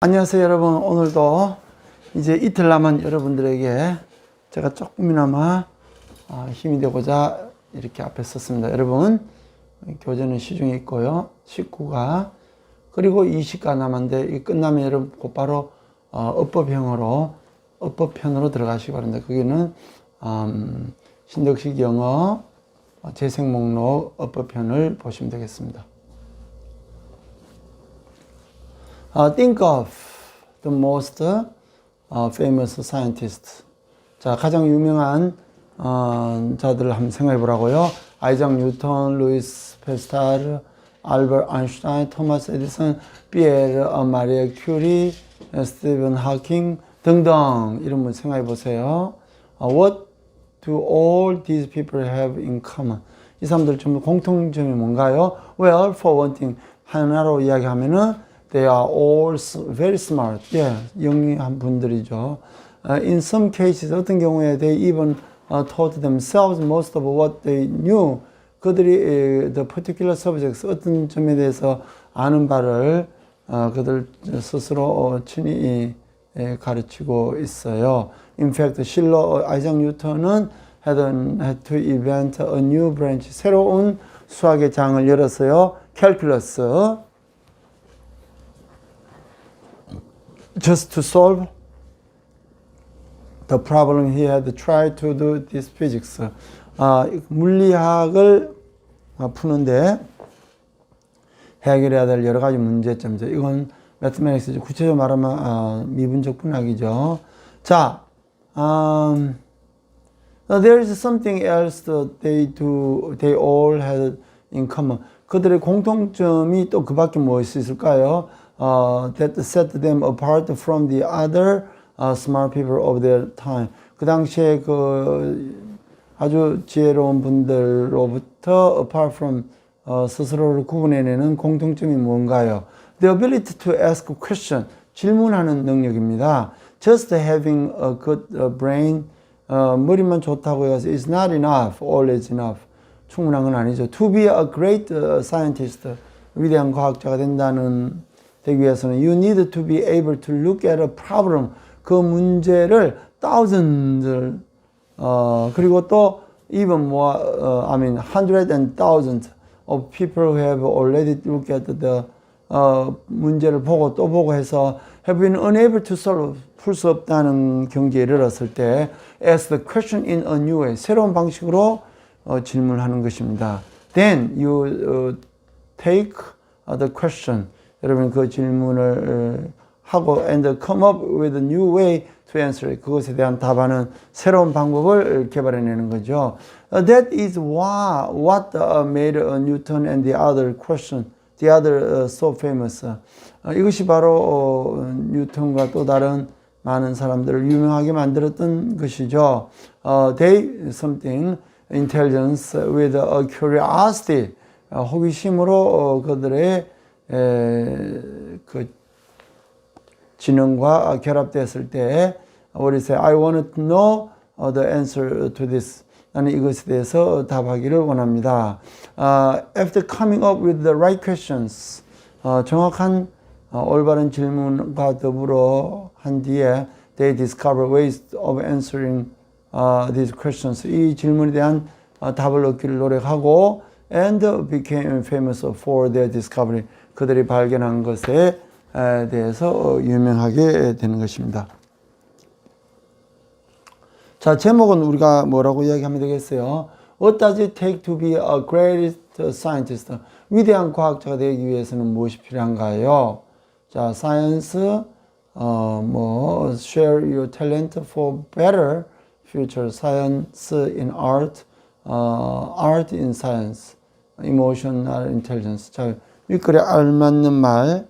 안녕하세요 여러분. 오늘도 이제 이틀 남은 여러분들에게 제가 조금이나마 아, 힘이 되고자 이렇게 앞에 섰습니다. 여러분 교재는 시중에 있고요. 19가 그리고 20가 남았는데 이 끝나면 여러분 곧바로 어, 어법형으로 어법편으로 들어가시기 바랍니다. 거기는 음, 신덕식 영어 어, 재생 목록 어법편을 보시면 되겠습니다 Uh, think of the most uh, famous scientist. 자, 가장 유명한 어, 자들을 한번 생각해 보라고요. 아이작 뉴턴, 루이스 페스타르, 알버트 아인슈타인, 토마스 에디슨, 피에르 어, 마리아 큐리, 어, 스티븐 하킹 등등 이런 분 생각해 보세요. Uh, what do all these people have in common? 이 사람들 전부 공통점이 뭔가요? Well, for one thing, 하나로 이야기하면은 They are all very smart. 예, 영리한 분들이죠. Uh, in some cases, 어떤 경우에 they even uh, taught themselves most of what they knew. 그들이 에, the particular subjects 어떤 점에 대해서 아는 바를 어, 그들 스스로 어, 친히 에, 가르치고 있어요. In fact, 실로 어, 아이작 뉴턴은 had, had to invent a new branch, 새로운 수학의 장을 열었어요. calculus. Just to solve the problem he had tried to do this physics. 아, 물리학을 아, 푸는데 해결해야 될 여러 가지 문제점이죠. 이건 매트매틱스 구체적으로 말하면 아, 미분적 분학이죠. 자, um, there is something else that they do, they all had in common. 그들의 공통점이 또 그밖에 무엇이 있을까요? 어, that set them apart from the other uh, smart people of their time. 그 당시에 그 아주 지혜로운 분들로부터 apart from 어, 스스로를 구분해내는 공통점이 뭔가요? The ability to ask question, 질문하는 능력입니다. Just having a good uh, brain, 어, 머리만 좋다고 해서 is not enough, always enough. 충분한 건 아니죠. To be a great uh, scientist, 위대한 과학자가 된다는 되기 위해서는 you need to be able to look at a problem. 그 문제를 thousands 어, 그리고 또 even more, uh, I mean, hundred and thousands of people who have already looked at the 어, 문제를 보고 또 보고 해서 have been unable to solve, 풀수 없다는 경지에 이르렀을 때 ask the question in a new way, 새로운 방식으로 어, 질문하는 것입니다. Then you uh, take uh, the question, 여러분 그 질문을 어, 하고 and come up with a new way to answer. 그것에 대한 답안은 새로운 방법을 개발해내는 거죠. Uh, that is why, what uh, made uh, Newton and the other question, the other uh, so famous. 어, 이것이 바로 어, 뉴턴과 또 다른 많은 사람들을 유명하게 만들었던 것이죠. 어, they something intelligence with a curiosity 어, 호기심으로 어, 그들의 에, 그 지능과 결합됐을 때 우리 say I want to know the answer to this. 나는 이것에 대해서 답하기를 원합니다. Uh, after coming up with the right questions, 어, 정확한 어, 올바른 질문과 더불어 한 뒤에 they discover ways of answering uh, these questions. 이 질문에 대한 어, 답을 얻기를 노력하고 and became famous for their discovery. 그들이 발견한 것에 에 대해서 어, 유명하게 되는 것입니다. 자, 제목은 우리가 뭐라고 이야기하면 되겠어요? What does it take to be a great scientist? 위대한 과학자가 되기 위해서는 무엇이 필요한가요? 자, science, 어, 뭐, share your talent for better future, science in art, 어, art in science, emotional intelligence. 자, 윗글에 알맞는 말.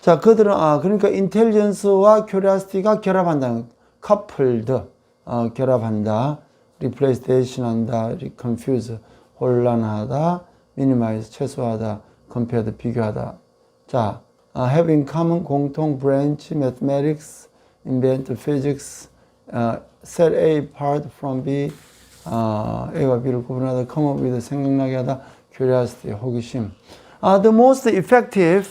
자, 그들은, 아, 그러니까 인텔리전스와 큐리아시티가 결합한다는, coupled, 어, 결합한다, replace, 대신한다, confuse, 혼란하다, minimize, 최소화하다, compared, 비교하다. 자, 아, have in common, 공통, branch, mathematics, invent, physics, 어, set A apart from B, 아, A와 B를 구분하다, come up with, 생각나게 하다, curiosity, 호기심. 아, the most effective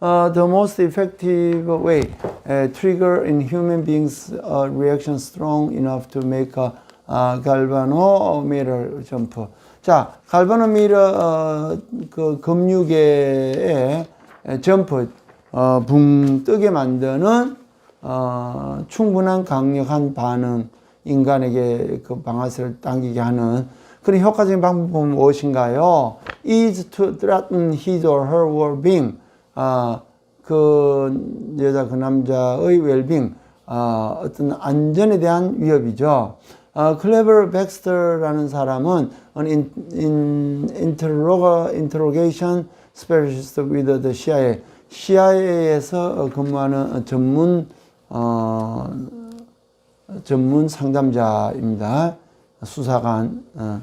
uh, the most effective way uh, trigger in human beings a reaction strong enough to make a uh, galvanometer jump. 자, 갈바노미터 어, 그 금육의 점프 어, 붕 뜨게 만드는 어, 충분한 강력한 반응 인간에게 그 방아쇠를 당기게 하는 그런 효과적인 방법은 무엇인가요? is to threaten his or her well-being. 아, 그 여자 그 남자의 웰빙, 아, 어떤 안전에 대한 위협이죠. 아, 클레버 백스터라는 사람은 an in, interroga, interrogation specialist with the CIA, CIA에서 근무하는 전문 어, 전문 상담자입니다. 수사관, 어,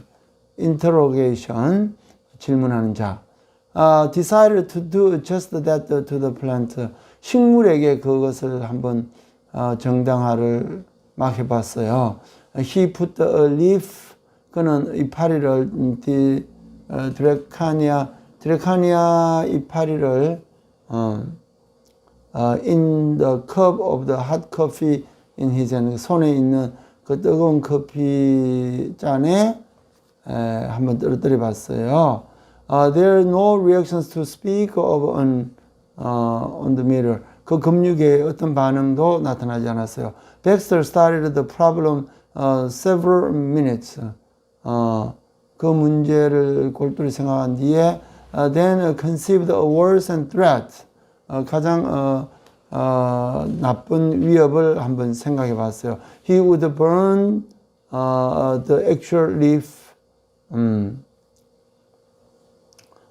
interrogation, 질문하는 자. 아, decided to do just that to the plant. 식물에게 그것을 한번 어, 정당화를 막 해봤어요. He put a leaf, 그는 이파리를 디, 어, 드레카니아, 드레카니아 이파리를 어, 어, in the cup of the hot coffee in his hand. 손에 있는 그 뜨거운 커피 잔에 에, 한번 떨어뜨려 봤어요. Uh, there are no reactions to speak of on, uh, on the mirror. 그 금육에 어떤 반응도 나타나지 않았어요. Baxter started the problem uh, several minutes. 어, 그 문제를 골똘히 생각한 뒤에 uh, then conceived a worse and threat. 어, 가장 어, 어, 나쁜 위협을 한번 생각해 봤어요. He would burn uh, the actual leaf 음,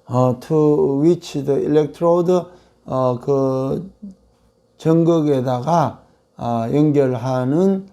어, to which the electrode 어, 그 전극에다가 어, 연결하는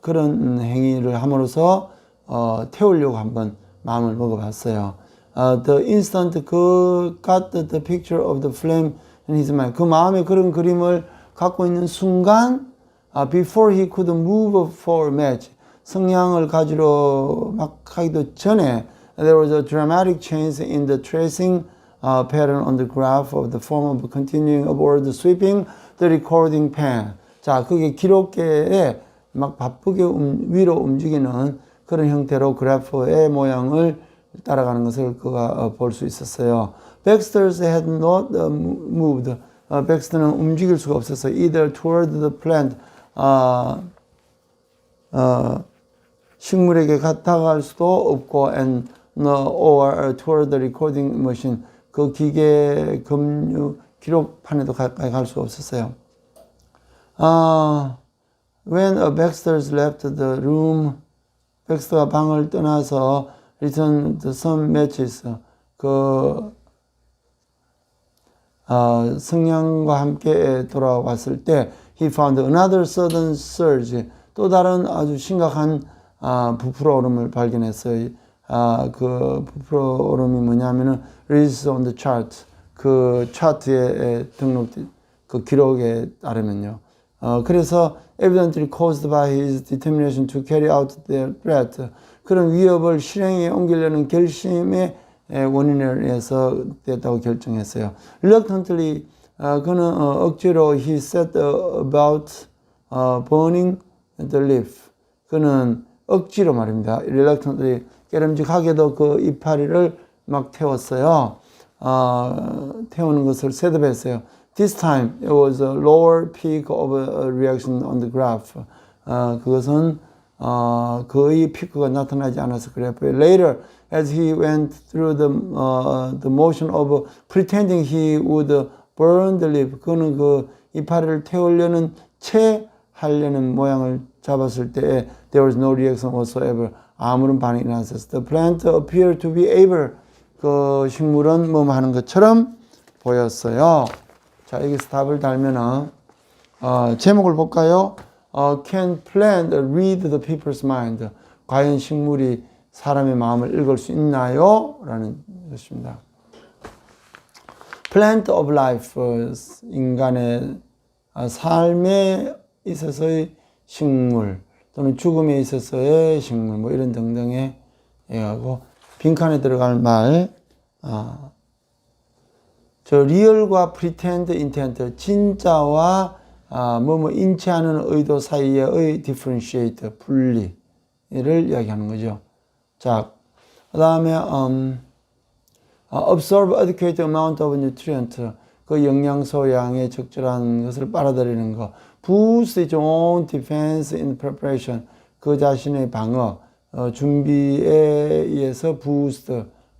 그런 행위를 함으로써 어, 태우려고 한번 마음을 먹어봤어요. 어, the instant 그 got the picture of the flame mind. 그 마음에 그런 그림을 갖고 있는 순간, 아, before he could move for match, 성냥을 가지러 막 하기도 전에, there was a dramatic change in the tracing uh, pattern on the graph of the form of continuing upward sweeping the recording pen. 자, 그게 기록계에 막 바쁘게 움, 위로 움직이는 그런 형태로 그래프의 모양을 따라가는 것을 그가 볼 수 있었어요. Baxter's had not uh, moved. 어, 백스터는 움직일 수가 없었어요. Either toward the plant, 어, 어, 식물에게 다가갈 수도 없고, and no, or toward the recording machine. 그 기계 검유 기록판에도 가까이 갈 수가 없었어요. 아, when uh, Baxter's left the room, 백스터가 방을 떠나서 returned some matches. 그 어, 성령과 함께 돌아왔을 때 he found another sudden surge 또 다른 아주 심각한 아, 부풀어 오름을 발견했어요. 아, 그 부풀어 오름이 뭐냐면은 reads on the chart 그 차트에 등록 그 기록에 따르면요. 어, 그래서 evidently caused by his determination to carry out their threat 그런 위협을 실행에 옮기려는 결심의 에, 원인을 위해서 됐다고 결정했어요. Reluctantly, 어, 그는 어, 억지로 he set about 어, burning the leaf. 그는 억지로 말입니다. Reluctantly, 깨름직하게도 그 이파리를 막 태웠어요. 어, 태우는 것을 셋업했어요. This time, it was a lower peak of a reaction on the graph. 어, 그것은 어, 거의 피크가 나타나지 않아서 그래요. Later, as he went through the, uh, the motion of pretending he would burn the leaf, 그는 그 이파리를 태우려는 채 하려는 모양을 잡았을 때 there was no reaction whatsoever. 아무런 반응이 나왔었어. The plant appeared to be able. 그 식물은 뭐 하는 것처럼 보였어요. 자, 여기서 답을 달면은, 어, 제목을 볼까요? 어, can plant read the people's mind? 과연 식물이 사람의 마음을 읽을 수 있나요? 라는 것입니다. plant of life, 인간의 삶에 있어서의 식물, 또는 죽음에 있어서의 식물, 뭐 이런 등등의 하고 빈칸에 들어갈 말, 아, 저 리얼과 프리텐드 인텐트 진짜와 아, 뭐뭐 인치하는 의도 사이의 디퍼런시에이트 분리를 이야기하는 거죠. 자, 그다음에 음, 어, absorb adequate amount of nutrient 그 영양 소 양의 적절한 것을 빨아들이는 거. boost its own defense in preparation 그 자신의 방어 어, 준비에 의해서 boost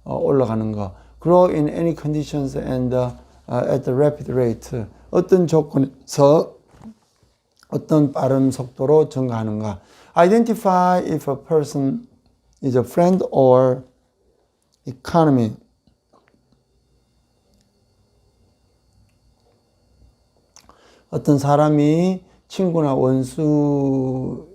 어, 올라가는 거. Grow in any conditions and uh, at a rapid rate 어떤 조건에서 어떤 빠른 속도로 증가하는가. identify if a person is a friend or economy. 어떤 사람이 친구나 원수인지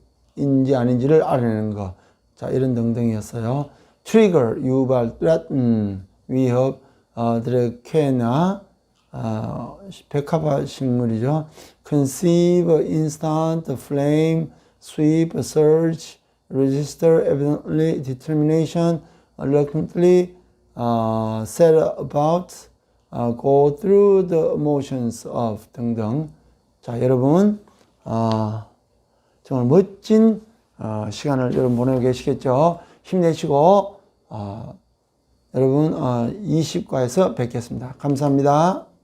아닌지를 알아내는 것. 자, 이런 등등이었어요. trigger, 유발, threaten, 위협, 어, 드래케나, 어, 백합화 식물이죠. conceive, instant, flame, sweep, surge, register, evidently, determination, reluctantly, 어, set about, 어, go through the motions of 등등. 자, 여러분, 어, 정말 멋진 어, 시간을 여러분 보내고 계시겠죠? 힘내시고, 어, 여러분, 어, 20과에서 뵙겠습니다. 감사합니다.